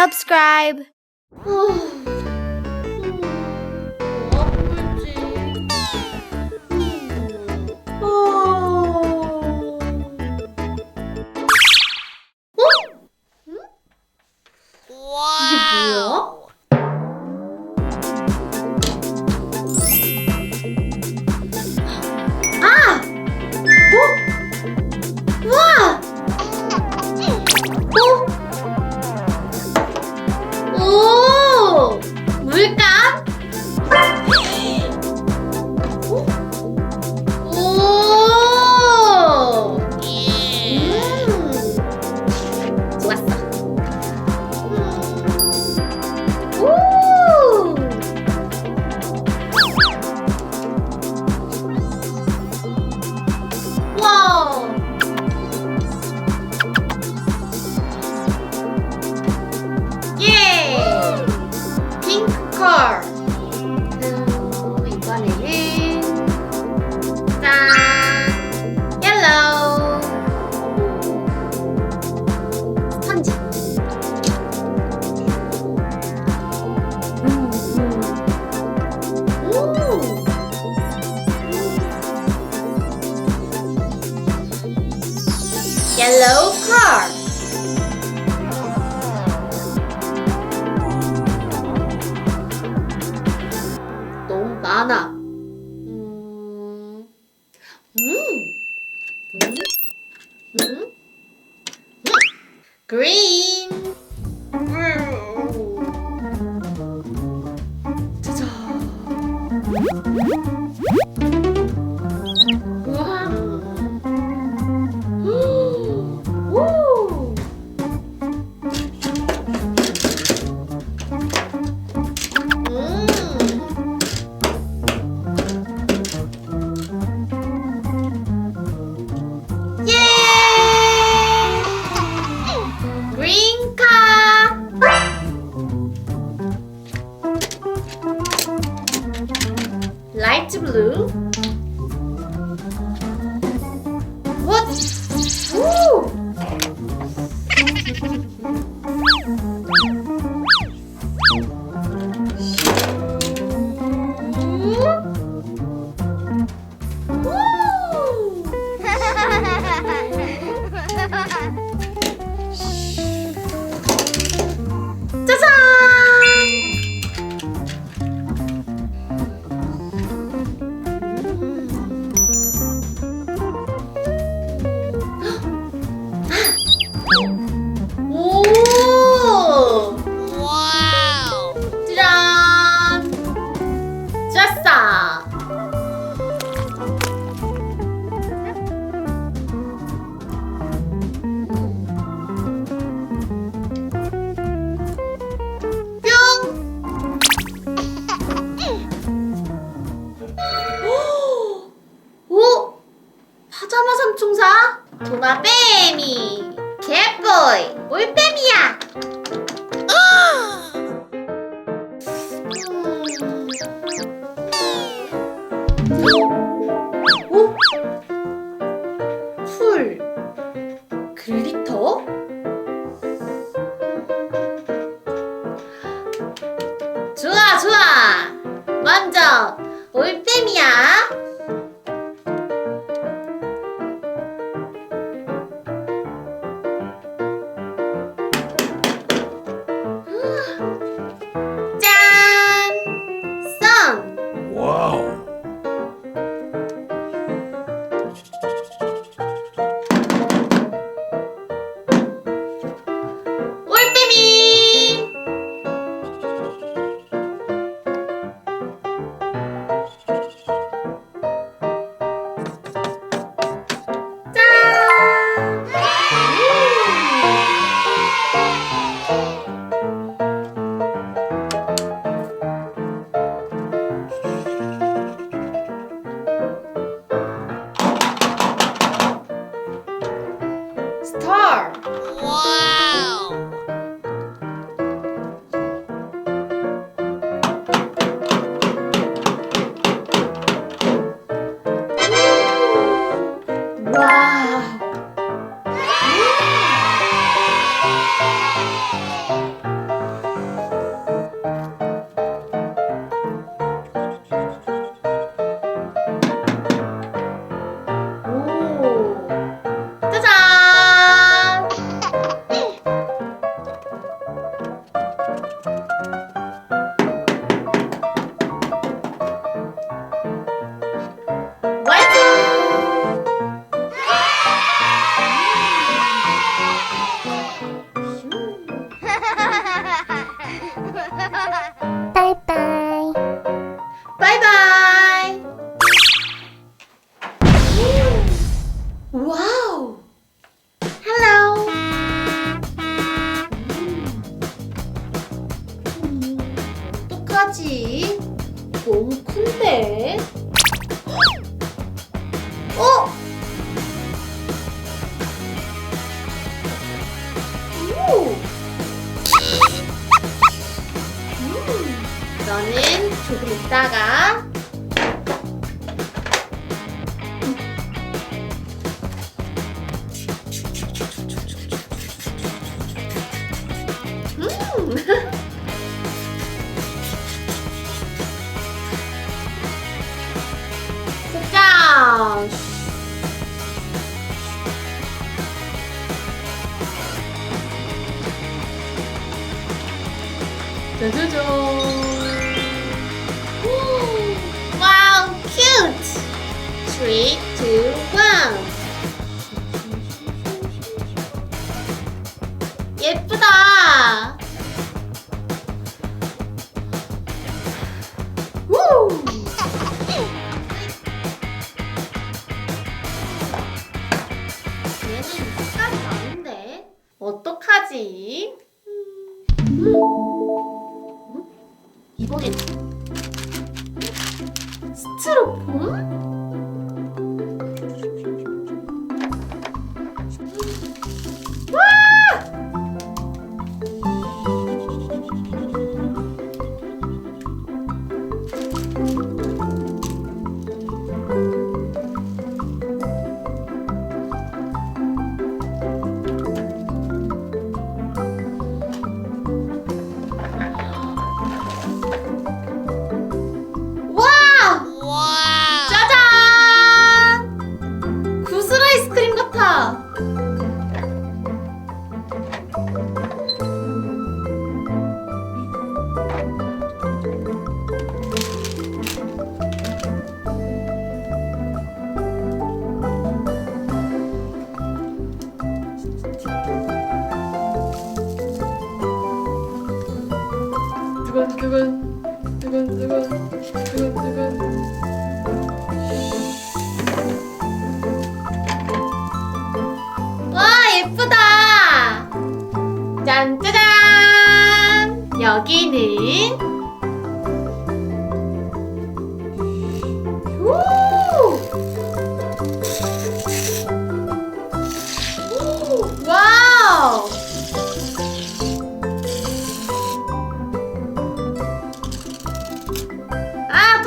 subscribe. Yellow car. 너무 Green. blue. 사자마 삼총사? 도마뱀이 개뿔. 올빼미야. 하지. 너무 큰데? 어? 오! 음, 너는 조금 있다가 3, 2, 1. 예쁘다. 우! 얘는 색깔이 다른데 어떡하지? 음. 음. 이번엔 두근두근 두근두근 두근두근. 와 예쁘다. 짠 짜잔. 여기는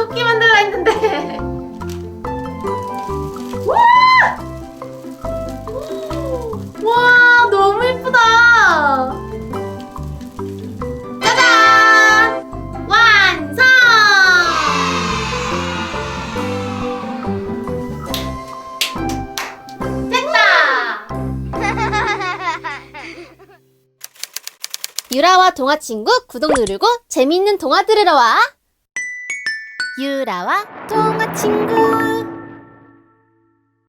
토끼 만들라 했는데. 와! 와 너무 예쁘다. 짜잔! 완성! 됐다! 유라와 동화 친구 구독 누르고 재미있는 동화 들으러 와. 유라와 동화 친구.